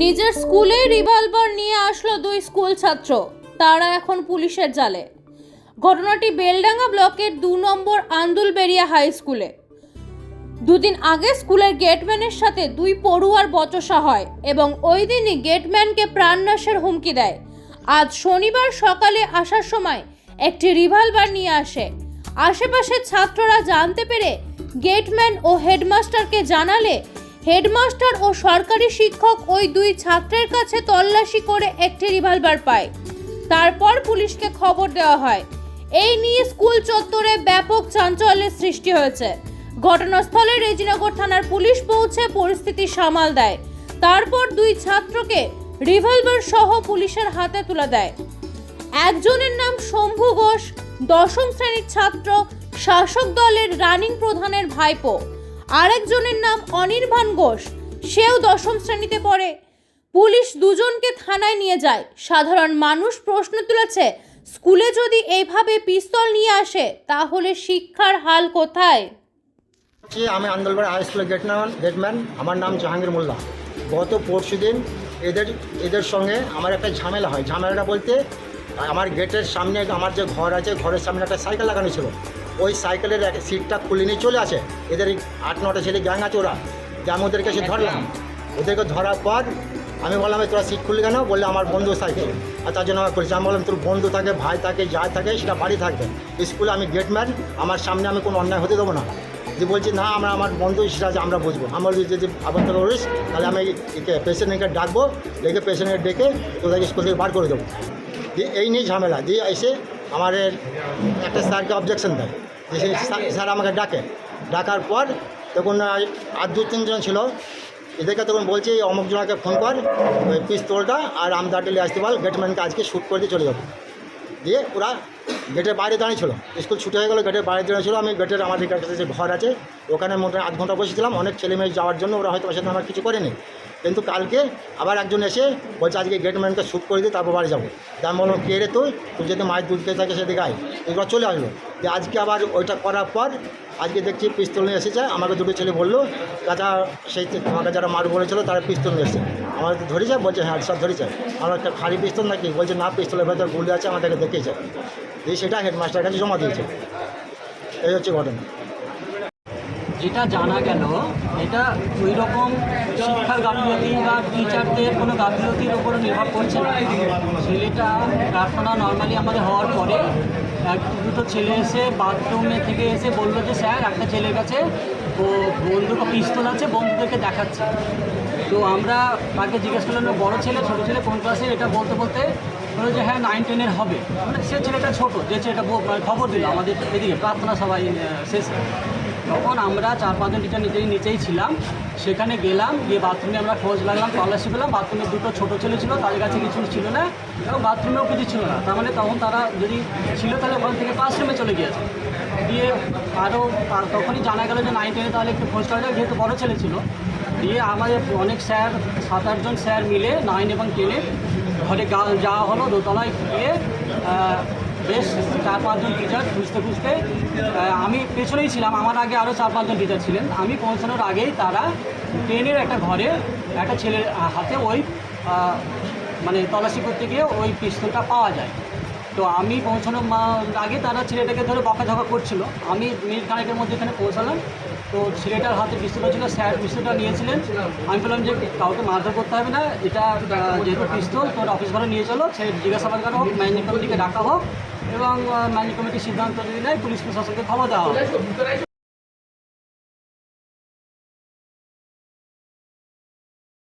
নিজের স্কুলে রিভলভার নিয়ে আসলো দুই স্কুল ছাত্র। তারা এখন পুলিশের জালে। ঘটনাটি বেলডাঙ্গা ব্লকের দু নম্বর আন্দুলবেরিয়া হাই স্কুলে। দুদিন আগে স্কুলের গেটম্যানের সাথে দুই পড়ুয়ার বচসা হয় এবং ওই দিনই গেটম্যানকে প্রাণনাশের হুমকি দেয়। আজ শনিবার সকালে আসার সময় একটি রিভলভার নিয়ে আসে। আশেপাশের ছাত্ররা জানতে পেরে গেটম্যান ও হেডমাস্টারকে জানালে, হেডমাস্টার ও সরকারি শিক্ষক ওই দুই ছাত্রের কাছে তল্লাশি করে একটি রিভলভার পায়। তারপর পুলিশকে খবর দেওয়া হয়। এই নিয়ে স্কুল চত্বরে ব্যাপক চাঞ্চল্যের সৃষ্টি হয়েছে। ঘটনাস্থলে রেজিনগর থানার পুলিশ পৌঁছে পরিস্থিতি সামাল দেয়। তারপর দুই ছাত্রকে রিভলভার সহ পুলিশের হাতে তুলে দেয়। একজনের নাম শম্ভু ঘোষ দশম শ্রেণির ছাত্র শাসক দলের রানিং প্রধানের ভাইপো। আরেকজনের নাম অনির্বাণ ঘোষ। সেও দশম শ্রেণীতে পড়ে। পুলিশ দুজনকে থানায় নিয়ে যায়। সাধারণ মানুষ প্রশ্ন তুলেছে, স্কুলে যদি এইভাবে পিস্তল নিয়ে আসে, তাহলে শিক্ষার হাল কোথায়? আমি আন্দোলন হাই স্কুলের গেটম্যান গেটম্যান আমার নাম জাহাঙ্গীর মোল্লা। গত পরশু দিন এদের এদের সঙ্গে আমার একটা ঝামেলা হয়। ঝামেলাটা বলতে আমার গেটের সামনে আমার যে ঘর আছে ঘরের সামনে একটা সাইকেল লাগানো ছিল। ওই সাইকেলের এক সিটটা খুলে নিয়ে চলে আসে। এদের আট নটা ছেলে গ্যাং আছে ওরা। যে আমি ওদেরকে এসে ধরলাম। ওদেরকে ধরার পর আমি বললাম "এ তোরা সিট খুললি কেন? বললে আমার বন্ধু সাইকেল। আর তার জন্য আমার করেছি। আমি বললাম তোর বন্ধু থাকে ভাই থাকে যা থাকে সেটা বাড়ি থাকবে। স্কুলে আমি গেটম্যান আমার সামনে আমি কোনো অন্যায় হতে দেবো না। যে বলছি না আমরা আমার বন্ধু সেটা আমরা বুঝব। আমার যদি যদি আবার তোর করিস তাহলে আমি একে পেশেন্টকে ডাকবো ডেকে পেশেন্টকে ডেকে তোদেরকে স্কুল থেকে বার করে দেবো। দিয়ে এই নিয়ে ঝামেলা, দিয়ে এসে আমার একটা স্যারকে অবজেকশন দেয়, যে স্যার- আমাকে ডাকে। ডাকার পর তখন আর দু তিনজন ছিল, এদেরকে তখন বলছি অমুক জনাকে ফোন কর, ওই পিস্তলটা আর আমদারটা আসতে পার গেটম্যানকে আজকে শ্যুট করে দিয়ে চলে যাব। দিয়ে ওরা গেটের বাইরে দাঁড়িয়েছিল স্কুল ছুটে হয়ে গেলো গেটের বাইরে দাঁড়িয়েছিল আমি গেটের আমাদের কাছে যে ঘর আছে ওখানে মোটামুটি আধ ঘণ্টা বসেছিলাম, অনেক ছেলে মেয়ে যাওয়ার জন্য ওরা হয়তো সাথে আমার কিছু করেনি। কিন্তু কালকে আবার একজন এসে বলছে, আজকে গেটম্যানকে শ্যুট করে দিয়ে তারপর বাড়ি যাব। আমি বললাম, কে রে তুই? তুই যদি মায়ের দুধ খেয়ে থাকে সেদিকে আয়। এগুলো চলে আসলো। যে আজকে আবার ওইটা করার পর আজকে দেখছি পিস্তল নিয়ে এসেছে। আমাকে দুটো ছেলে বলল কাঁচা সেই তোমাকে যারা মার বলেছিল তারা পিস্তল নিয়ে এসেছে। আমার তো ধরেছে, বলছে হ্যাঁ সব ধরেছে। আমার একটা খালি পিস্তল নাকি? বলছে, না, পিস্তলের ভেতর গুলি আছে, আমাদেরকে দেখেছে দিয়ে সেটা হেডমাস্টারের কাছে জমা দিয়েছে। এই হচ্ছে ঘটনা। যেটা জানা গেল, এটা ওই রকম শিক্ষার গাফিলতি বা টিচারদের কোনো গাফিলতির উপর নির্ভর করছে না। ছেলেটা প্রার্থনা নর্মালি আমাদের হওয়ার পরে এক দুটো ছেলে এসে বাথরুমে থেকে এসে বলল যে, স্যার, একটা ছেলের কাছে ও বন্দুক পিস্তল আছে, বন্ধুদেরকে দেখাচ্ছে। তো আমরা তাকে জিজ্ঞেস করলাম বড়ো ছেলে, ছোটো ছেলে, কোন ক্লাসে এটা বলতে বলতে বলল যে হ্যাঁ নাইন টেনের হবে। মানে সে ছেলেটা ছোটো, যে ছেলেটা খবর দিল আমাদের এদিকে, প্রার্থনা সবাই শেষে। তখন আমরা চার পাঁচজন টিচার নিচেই নিচেই ছিলাম। সেখানে গেলাম, গিয়ে বাথরুমে আমরা খোঁজ লাগলাম তল্লাশি পেলাম বাথরুমে দুটো ছোটো ছেলে ছিল, তাদের কাছে কিছু ছিল না, এবং বাথরুমেও কিছু ছিল না। তার মানে তখন তারা যদি ছিল তাহলে ওখান থেকে ক্লাসরুমে চলে গিয়েছে। দিয়ে আরও তখনই জানা গেল যে নাইন টেনে তাহলে একটু খোঁজ করা যাক, যেহেতু বড়ো ছেলে ছিল। দিয়ে আমাদের অনেক স্যার, সাত আটজন স্যার মিলে নাইন এবং টেনে ঘরে যাওয়া হলো, দোতলায় গিয়ে বেশ চার পাঁচজন টিচার খুঁজতে খুঁজতে আমি পেছনেই ছিলাম, আমার আগে আরও চার পাঁচজন টিচার ছিলেন। আমি পৌঁছানোর আগেই তারা ট্রেনের একটা ঘরে একটা ছেলের হাতে ওই মানে তল্লাশি করতে গিয়ে ওই পিস্তলটা পাওয়া যায়। তো আমি পৌঁছানোর আগে তারা ছেলেটাকে ধরে বকাঝকা করছিল। আমি মিনিট খানেকের মধ্যে এখানে পৌঁছালাম। তো ছেলেটার হাতে পিস্তলটা ছিল, স্যার পিস্তলটা নিয়েছিলেন। আমি বললাম যে কাউকে মারধর করতে হবে না, এটা যেহেতু পিস্তল, তোর অফিস ঘরে নিয়ে চলো সে জিজ্ঞাসাবাদ করা হোক ম্যানেজিং কমিটিকে ডাকা হোক এবং ম্যানেজিং কমিটির সিদ্ধান্ত যদি পুলিশ প্রশাসনকে ক্ষমা দেওয়া